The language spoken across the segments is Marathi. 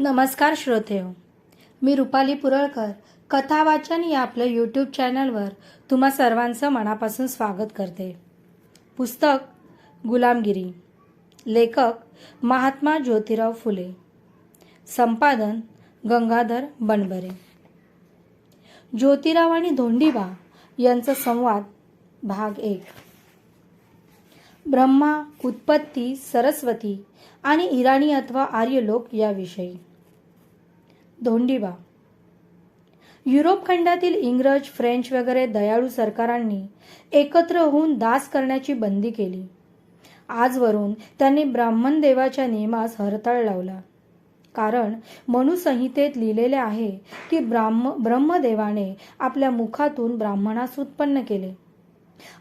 नमस्कार श्रोतेहो मी रुपाली पुरळकर कथा वाचन या आपल्या यूट्यूब चॅनलवर तुम्हा सर्वांचं मनापासून स्वागत करते. पुस्तक गुलामगिरी. लेखक महात्मा ज्योतिराव फुले. संपादन गंगाधर बनबरे. ज्योतिराव आणि धोंडीबा यांचा संवाद भाग एक. ब्रह्मा उत्पत्ती सरस्वती आणि इराणी अथवा आर्य लोक याविषयी. धोंडीबा. युरोप खंडातील इंग्रज फ्रेंच वगैरे दयाळू सरकारांनी एकत्र होऊन दास करण्याची बंदी केली. आजवरून त्यांनी ब्राह्मण देवाच्या नियमास हरताळ लावला. कारण मनुसंहितेत लिहिलेले आहे की ब्राह्म ब्रह्मदेवाने आपल्या मुखातून ब्राह्मणास उत्पन्न केले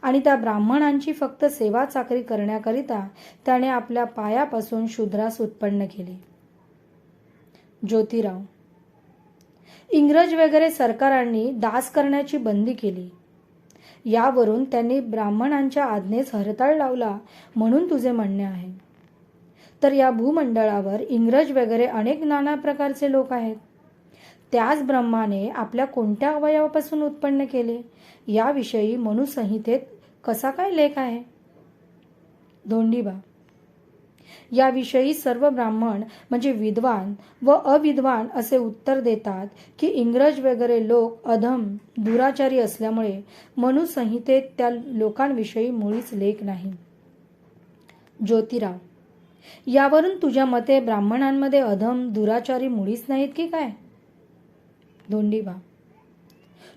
आणि त्या ब्राह्मणांची फक्त सेवा चाकरी करण्याकरिता त्याने आपल्या पायापासून शूद्रास उत्पन्न केले. ज्योतिराव इंग्रज वगैरे सरकारांनी दास करण्याची बंदी केली. यावरून त्यांनी ब्राह्मणांच्या आज्ञेस हरताळ लावला म्हणून तुझे म्हणणे आहे. तर या भूमंडळावर इंग्रज वगैरे अनेक नाना प्रकारचे लोक आहेत. त्याच ब्रह्माने आपल्या कोणत्या अवयवापासून उत्पन्न केले? याविषयी मनुसंहितेत कसा काय लेख आहे? धोंडीबा याविषयी सर्व ब्राह्मण म्हणजे विद्वान व अविद्वान असे उत्तर देतात की इंग्रज वगैरे लोक अधम दुराचारी असल्यामुळे मनुसंहितेत त्या लोकांविषयी मुळीच लेख नाही. ज्योतिराव यावरून तुझ्या मते ब्राह्मणांमध्ये अधम दुराचारी मुळीच नाहीत की काय? धोंडीबा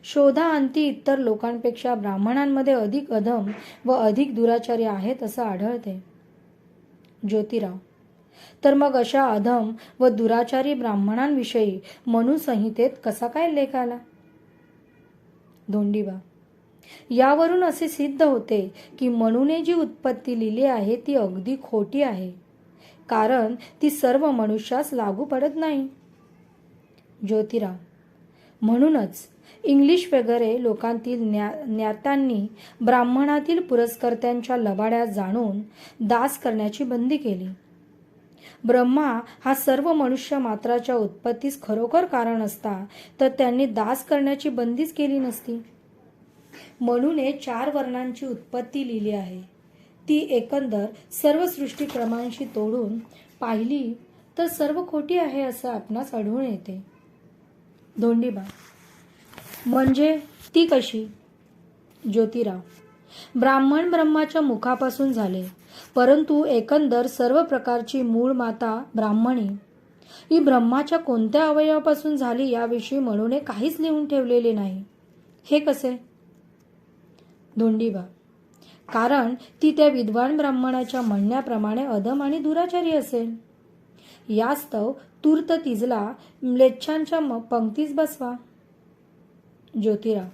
शोधा अंती इतर लोकांपेक्षा ब्राह्मणांमध्ये अधिक अधम व अधिक दुराचारी आहेत असं आढळते. ज्योतिराव. तर मग अशा अधम व दुराचारी ब्राह्मणांविषयी मनुसंहितेत कसा काय लेख आला? धोंडीबा. यावरून असे सिद्ध होते की मनुने जी उत्पत्ती लिहिली आहे ती अगदी खोटी आहे. कारण ती सर्व मनुष्यास लागू पडत नाही. ज्योतिराव. म्हणूनच इंग्लिश वगैरे लोकांतील ज्ञा ज्ञात्यांनी ब्राह्मणातील पुरस्कर्त्यांच्या लबाड्या जाणून दास करण्याची बंदी केली. ब्रह्मा हा सर्व मनुष्य मात्राच्या उत्पत्तीस खरोखर कारण असता तर त्यांनी दास करण्याची बंदीच केली नसती. म्हणून चार वर्णांची उत्पत्ती लिहिली आहे. ती एकंदर सर्व सृष्टीक्रमांशी तोडून पाहिली तर सर्व खोटी आहे असं आपणास आढळून येते. धोंडीबा म्हणजे ती कशी? ज्योतिराव. ब्राह्मण ब्रह्माच्या मुखापासून झाले. परंतु एकंदर सर्व प्रकारची मूळ माता ब्राह्मणी. ही ब्रह्माच्या कोणत्या अवयवापासून झाली याविषयी म्हणून काहीच लिहून ठेवलेले नाही. हे कसे? धोंडीबा कारण ती त्या विद्वान ब्राह्मणाच्या म्हणण्याप्रमाणे अधम आणि दुराचारी असेल. यास्तव तूर्त तिजला म्लेच्छांच्या म- पंक्तीस बसवा. ज्योतिराव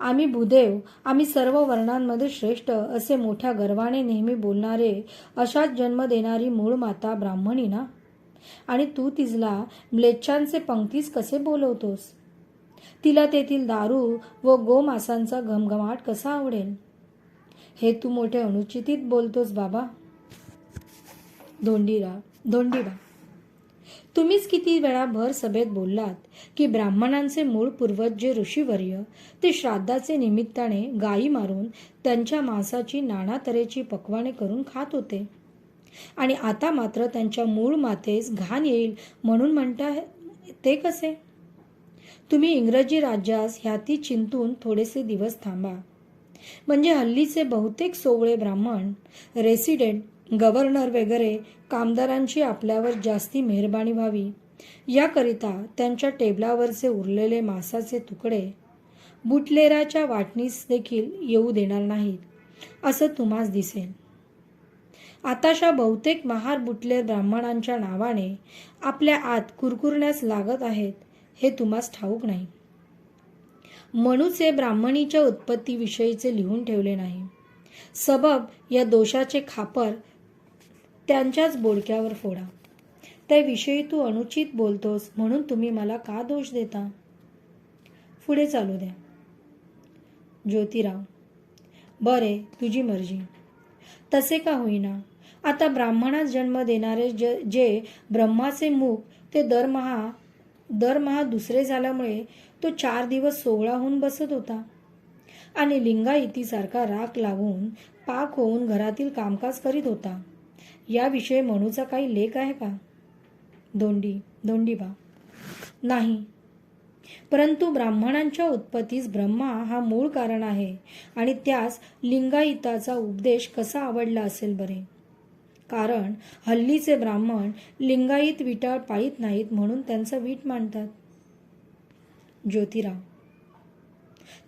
आम्ही भूदेव आम्ही सर्व वर्णांमध्ये श्रेष्ठ असे मोठ्या गर्वाने नेहमी बोलणारे अशाच जन्म देणारी मूळ माता ब्राह्मणी ना? आणि तू तिजला म्लेच्छांचे पंक्तीस कसे बोलवतोस? तिला तेथील दारू व गोमासांचा घमघमाट कसा आवडेल? हे तू मोठे अनुचितीत बोलतोस बाबा. धोंडीरा धोंडीबा तुम्हीच किती वेळा भर सभेत बोललात की ब्राह्मणांचे मूळ पूर्वज जे ऋषीवर्य ते श्राद्धाचे निमित्ताने गायी मारून त्यांच्या मांसाची नाना तऱ्हेची पक्वाने करून खात होते. आणि आता मात्र त्यांच्या मूळ मातेस घाण येईल म्हणून म्हणता ते कसे? तुम्ही इंग्रजी राज्यास ह्याती चिंतून थोडेसे दिवस थांबा. म्हणजे हल्लीचे बहुतेक सोवळे ब्राह्मण रेसिडेंट गव्हर्नर वगैरे कामदारांची आपल्यावर जास्ती मेहरबानी व्हावी. याकरिता त्यांच्या टेबलावरचे उरलेले मांसाचे तुकडे बुटलेराच्या वाटणीस देखील येऊ देणार नाहीत असं तुम्हास दिसेल. आताशा बहुतेक महार बुटलेर ब्राह्मणांच्या नावाने आपल्या आत कुरकुरण्यास लागत आहेत हे तुम्हास ठाऊक नाही. मनुचे ब्राह्मणीच्या उत्पत्तीविषयीचे लिहून ठेवले नाही. सबब या दोषाचे खापर त्यांच्याच बोडक्यावर फोडा. त्याविषयी तू अनुचित बोलतोस म्हणून तुम्ही मला का दोष देता? पुढे चालू द्या. ज्योतिराव बरे तुझी मर्जी. तसे का होईना? आता ब्राह्मणास जन्म देणारे ज जे ब्रह्माचे मुख ते दरमहा दरमहा दुसरे झाल्यामुळे तो चार दिवस सोहळा होऊन बसत होता. आणि लिंगायतीसारखा राख लावून पाक होऊन घरातील कामकाज करीत होता. याविषयी मनूचा काही लेख आहे का? दोंडी दोंडीबा नाही. परंतु ब्राह्मणांच्या उत्पत्तीस ब्रह्मा हा मूळ कारण आहे आणि त्यास लिंगायताचा उपदेश कसा आवडला असेल बरे? कारण हल्लीचे ब्राह्मण लिंगायत विटाळ पाळीत नाहीत म्हणून त्यांचा वीट मांडतात. ज्योतिराव.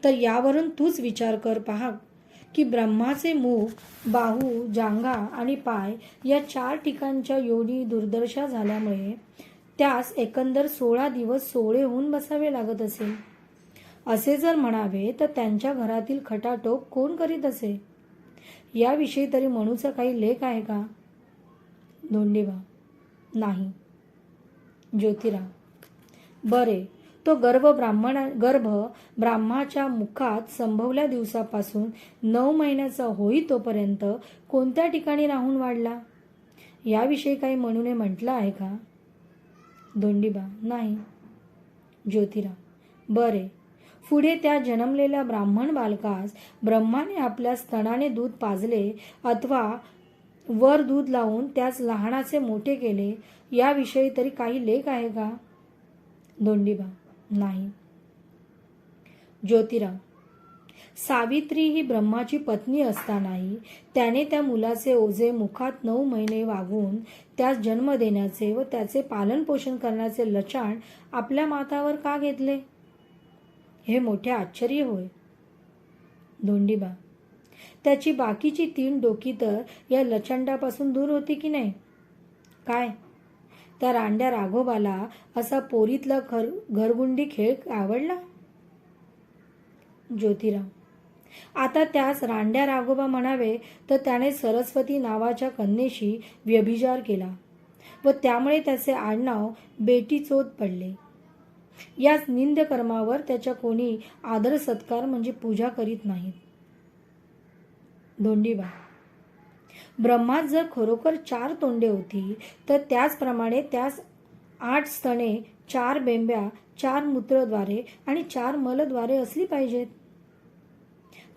तर यावरून तूच विचार कर पहा. की ब्रह्माचे मुख बाहू जांघा आणि पाय या चार ठिकाणच्या योनी दुर्दशा झाल्यामुळे त्यास एकंदर सोळा दिवस सोळे होऊन बसावे लागत असेल असे जर म्हणावे तर त्यांच्या घरातील खटाटोप कोण करीत असे? याविषयी तरी मनूचा काही लेख आहे का? धोंडेबा नाही. ज्योतिराव बरे. तो गर्भ ब्राह्मणा गर्भ ब्राह्माच्या मुखात संभवल्या दिवसापासून नऊ महिन्याचा होई तोपर्यंत कोणत्या ठिकाणी राहून वाढला? याविषयी काही म्हणूने म्हटलं आहे का? दोंडीबा नाही. ज्योतिराव बरे. पुढे त्या जन्मलेल्या ब्राह्मण बालकास ब्रह्माने आपल्या स्तनाने दूध पाजले अथवा वर दूध लावून त्यास लहानाचे मोठे केले याविषयी तरी काही लेख आहे का? दोंडीबा नाही. ज्योतिराव सावित्री ही ब्रह्माची पत्नी असतानाही त्याने त्या मुलाचे ओझे मुखात नऊ महिने वागून त्यास जन्म देण्याचे व त्याचे पालनपोषण करण्याचे लचाण आपल्या मातावर का घेतले? हे मोठे आश्चर्य होय. धोंडीबा त्याची बाकीची तीन डोकी तर या लचंडापासून दूर होती की नाही? काय? त्या रांड्या राघोबाला असा पोरीतला घर घरगुंडी खेळ आवडला? ज्योतिराव. आता त्यास रांड्या राघोबा म्हणावे तर त्याने सरस्वती नावाच्या कन्येशी व्यभिचार केला व त्यामुळे त्याचे आडनाव बेटीचोद पडले. याच निंद कर्मावर त्याच्या कोणी आदर सत्कार म्हणजे पूजा करीत नाहीत. धोंडीबा ब्रह्मात जर खरोखर चार तोंडे होती तर त्याचप्रमाणे त्यास आठ स्तने चार बेंब्या चार मूत्रद्वारे आणि चार मलद्वारे असली पाहिजेत.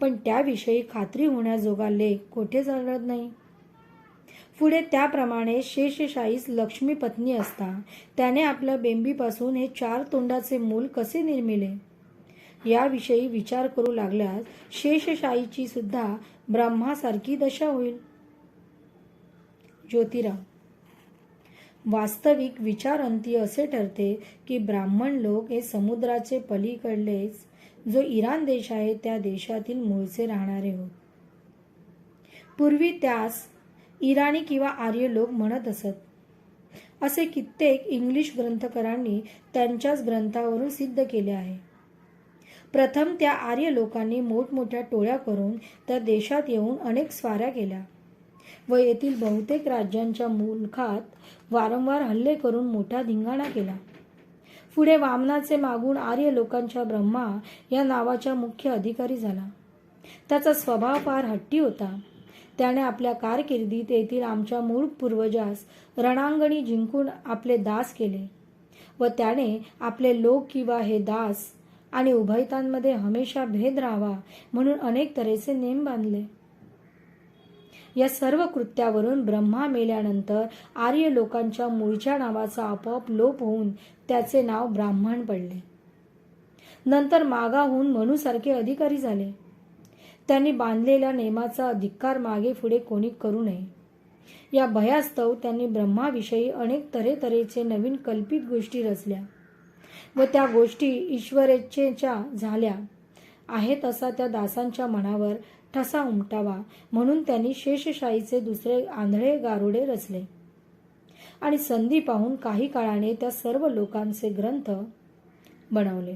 पण त्याविषयी खात्री होण्याजोगा लेख कोठे चालत नाही. पुढे त्याप्रमाणे शेषशाहीस लक्ष्मी पत्नी असता त्याने आपल्या बेंबीपासून हे चार तोंडाचे मूल कसे निर्मिले? याविषयी विचार करू लागल्यास शेषशाहीची सुद्धा ब्रह्मासारखी दशा होईल. ज्योतिराव वास्तविक विचारांती असे ठरते की ब्राह्मण लोक हे समुद्राचे पलीकडलेच जो इराण देश आहे त्या देशातील मूळचे राहणारे होत. पूर्वी त्यास इराणी किंवा आर्य लोक म्हणत असत. असे कित्येक इंग्लिश ग्रंथकारांनी त्यांच्याच ग्रंथावरून सिद्ध केले आहे. प्रथम त्या आर्य लोकांनी मोठमोठ्या टोळ्या करून त्या देशात येऊन अनेक स्वाऱ्या केल्या. व येथील बहुतेक राज्यांच्या मुलखात वारंवार हल्ले करून मोठा धिंगाणा केला. पुढे वामनाचे मागून आर्य लोकांच्या ब्रह्मा या नावाच्या मुख्य अधिकारी झाला. त्याचा स्वभाव फार हट्टी होता. त्याने आपल्या कारकिर्दीत येथील आमच्या मूळ पूर्वजास रणांगणी जिंकून आपले दास केले व त्याने आपले लोक किंवा हे दास आणि उभयतांमध्ये हमेशा भेद राहावा म्हणून अनेक तऱ्हेचे नेम बांधले. या सर्व कृत्यावरून ब्रह्मा मेल्यानंतर आर्य लोकांच्या मूळच्या नावाचा आपोआप लोप होऊन त्याचे नाव ब्राह्मण पडले. नंतर मागाहून मनुसारखे अधिकारी झाले. त्यांनी बांधलेल्या नेमाचा धिक्कार मागे पुढे कोणी करू नये. या भयास्तव त्यांनी ब्रह्माविषयी अनेक तऱ्हेतऱ्हेचे नवीन कल्पित गोष्टी रचल्या व त्या गोष्टी ईश्वरेच्छेच्या झाल्या. आहे तसा त्या दासांच्या मनावर ठसा उमटावा म्हणून त्यांनी शेषशाहीचे दुसरे आंधळे गारुडे रचले. आणि संधी पाहून काही काळाने त्या सर्व लोकांचे ग्रंथ बनवले.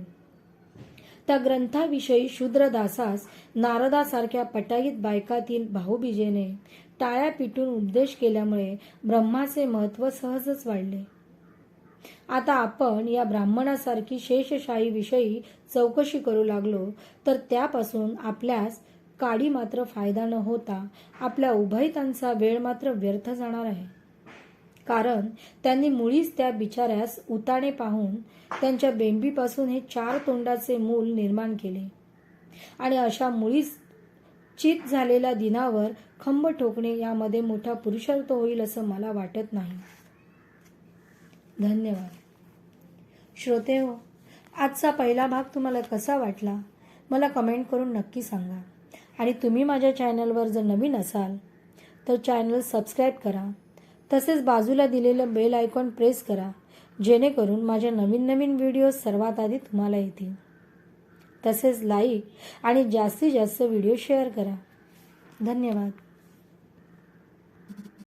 त्या ग्रंथाविषयी शूद्रदासास नारदासारख्या पटाईत बायकातील भाऊबीजेने टाळ्या पिटून उपदेश केल्यामुळे ब्रह्माचे महत्त्व सहजच वाढले. आता आपण या ब्राह्मणासारखी शेषशाही विषयी चौकशी करू लागलो तर त्यापासून आपल्यास काडी मात्र फायदा न होता आपल्या उभयतांचा वेळ मात्र व्यर्थ जाणार आहे. कारण त्यांनी मुळीच त्या बिचाऱ्यास उताणे पाहून त्यांच्या बेंबीपासून हे चार तोंडाचे मूल निर्माण केले. आणि अशा मुळीच चित झालेल्या दिनावर खंब ठोकणे यामध्ये मोठा पुरुषार्थ होईल असं मला वाटत नाही. धन्यवाद. श्रोते हो आजचा पहिला भाग तुम्हाला कसा वाटला? मला कमेंट करून नक्की सांगा. आणि तुम्ही माझ्या चॅनलवर जर नवीन असाल तर चॅनल सबस्क्राईब करा. तसेच बाजूला दिलेलं बेल आयकॉन प्रेस करा जेणेकरून माझ्या नवीन नवीन व्हिडिओ सर्वात आधी तुम्हाला येतील. तसेच लाईक आणि जास्तीत जास्त व्हिडिओ शेअर करा. धन्यवाद.